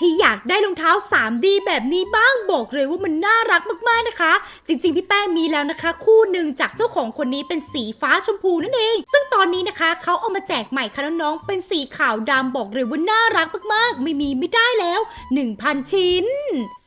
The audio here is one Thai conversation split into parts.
ที่อยากได้รองเท้า 3D แบบนี้บ้างบอกเลยว่ามันน่ารักมากๆนะคะ จริงๆ พี่แป้งมีแล้วนะคะ คู่หนึ่งจากเจ้าของคนนี้เป็นสีฟ้าชมพูนั่นเอง ซึ่งตอนนี้นะคะเขาเอามาแจกใหม่ค่ะน้องๆเป็นสีขาวดำบอกเลยว่าน่ารักมากๆ ไม่มีไม่ได้แล้ว 1,000 ชิ้น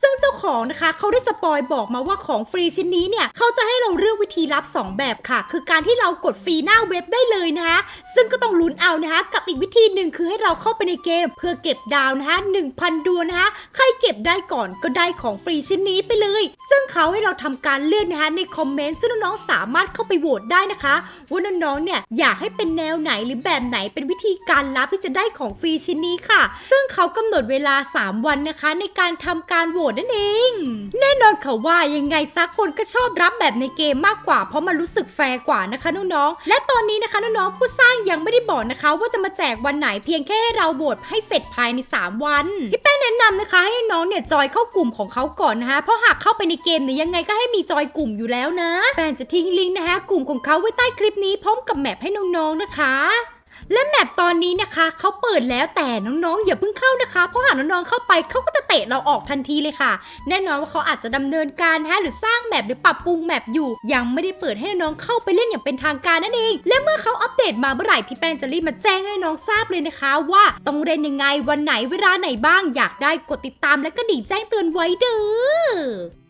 ซึ่งเจ้า ของนะคะเขาได้สปอยบอกมาว่าของฟรีชิ้นนี้เนี่ยเขาจะให้เราเลือกวิธีรับ 2 แบบค่ะ คือการที่เรากดฟรีหน้าเว็บได้เลยนะคะซึ่งก็ต้องลุ้นเอานะคะ กับอีกวิธีหนึ่งคือให้เราเข้าไปในเกม เพื่อเก็บดาวนะคะ1,000 ดวงนะคะ ใครเก็บได้ก่อนก็ได้ของฟรีชิ้นนี้ไปเลย ซึ่งเขาให้เราทำการเลือกนะคะในคอมเมนต์ซึ่งน้องๆสามารถเข้าไปโหวตได้นะคะว่าน้องๆเนี่ยอยากให้เป็นแนวไหนหรือแบบไหนเป็นวิธีการรับที่จะได้ของฟรีชิ้นนี้ค่ะ ซึ่งเขากำหนดเวลา 3 วันนะคะ ในการทำการโหวตนั่นเองแน่นอนค่ะว่ายังไงซักคนก็ชอบรับแบบในเกมมากกว่า เพราะมันรู้สึกแฟร์กว่านะคะน้องๆและตอนนี้นะคะน้องๆผู้สร้างยังไม่ได้บอกนะคะ ว่าจะมาแจกวันไหนเพียงแค่ให้เราโหวตให้เสร็จภายใน 3 วันพี่แป้งแนะนำนะคะ ให้น้องๆเนี่ยจอยเข้ากลุ่มของเขาก่อนนะคะเพราะหากเข้าไปในเกมเนี่ยยังไงก็ให้มีจอยกลุ่มอยู่แล้วนะแป้งจะทิ้งลิงก์นะคะกลุ่มของเขาไว้ใต้คลิปนี้พร้อมกับแมปให้น้องๆนะคะและแมปตอนนี้นะคะเขาเปิดแล้วแต่น้องๆอย่าเพิ่งเข้านะคะ เพราะหากน้องๆเข้าไปเขาก็ เตะเราออกทันทีเลยค่ะ แน่นอนว่าเขาอาจจะดำเนินการฮะหรือสร้างแมปหรือปรับปรุงแมปอยู่ ยังไม่ได้เปิดให้น้องๆเข้าไปเล่นอย่างเป็นทางการนั่นเอง และเมื่อเขาอัปเดตมาเมื่อไหร่พี่แป้งจะรีบมาแจ้งให้น้องทราบเลยนะคะ ว่าต้องเล่นยังไงวันไหนเวลาไหนบ้างอยากได้กดติดตามและก็ดิ่งแจ้งเตือนไว้เด้อ